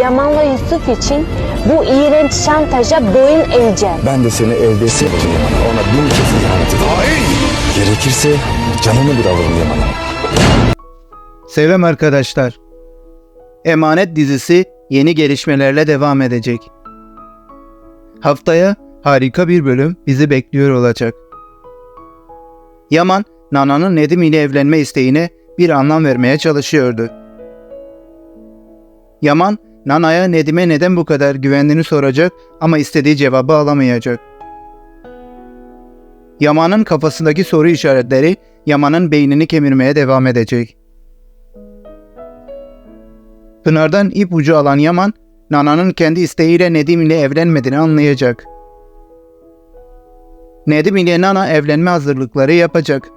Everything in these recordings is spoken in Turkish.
Yaman'la Yusuf için bu iğrenç şantaja boyun eğeceğim. Ben de seni elde severim Yaman. Ona bin kez ihanet ederim. Gerekirse canını bile alırım Yaman'a. Selam arkadaşlar. Emanet dizisi yeni gelişmelerle devam edecek. Haftaya harika bir bölüm bizi bekliyor olacak. Yaman, Nana'nın Nedim ile evlenme isteğine bir anlam vermeye çalışıyordu. Yaman, Nana'ya Nedim'e neden bu kadar güvendiğini soracak ama istediği cevabı alamayacak. Yaman'ın kafasındaki soru işaretleri Yaman'ın beynini kemirmeye devam edecek. Pınar'dan ip ucu alan Yaman, Nana'nın kendi isteğiyle Nedim ile evlenmediğini anlayacak. Nedim ile Nana evlenme hazırlıkları yapacak.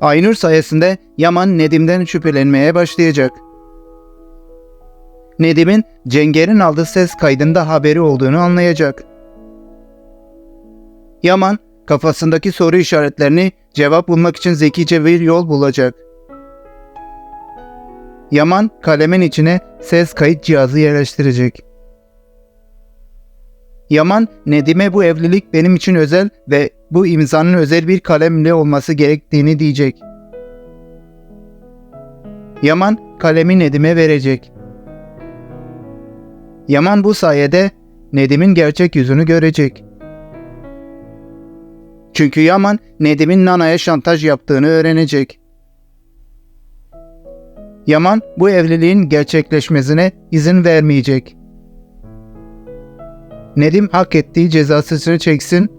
Aynur sayesinde Yaman Nedim'den şüphelenmeye başlayacak. Nedim'in Cenger'in aldığı ses kaydında haberi olduğunu anlayacak. Yaman kafasındaki soru işaretlerini cevap bulmak için zekice bir yol bulacak. Yaman kalemin içine ses kayıt cihazı yerleştirecek. Yaman, Nedim'e bu evlilik benim için özel ve bu imzanın özel bir kalemle olması gerektiğini diyecek. Yaman, kalemi Nedim'e verecek. Yaman bu sayede Nedim'in gerçek yüzünü görecek. Çünkü Yaman, Nedim'in Nana'ya şantaj yaptığını öğrenecek. Yaman bu evliliğin gerçekleşmesine izin vermeyecek. Nedim hak ettiği cezasını çeksin.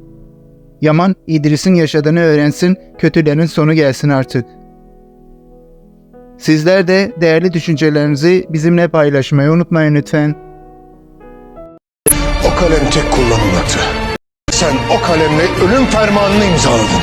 Yaman İdris'in yaşadığını öğrensin, kötülerin sonu gelsin artık. Sizler de değerli düşüncelerinizi bizimle paylaşmayı unutmayın lütfen. O kalem tek kullanımlıktı. Sen o kalemle ölüm fermanını imzaladın.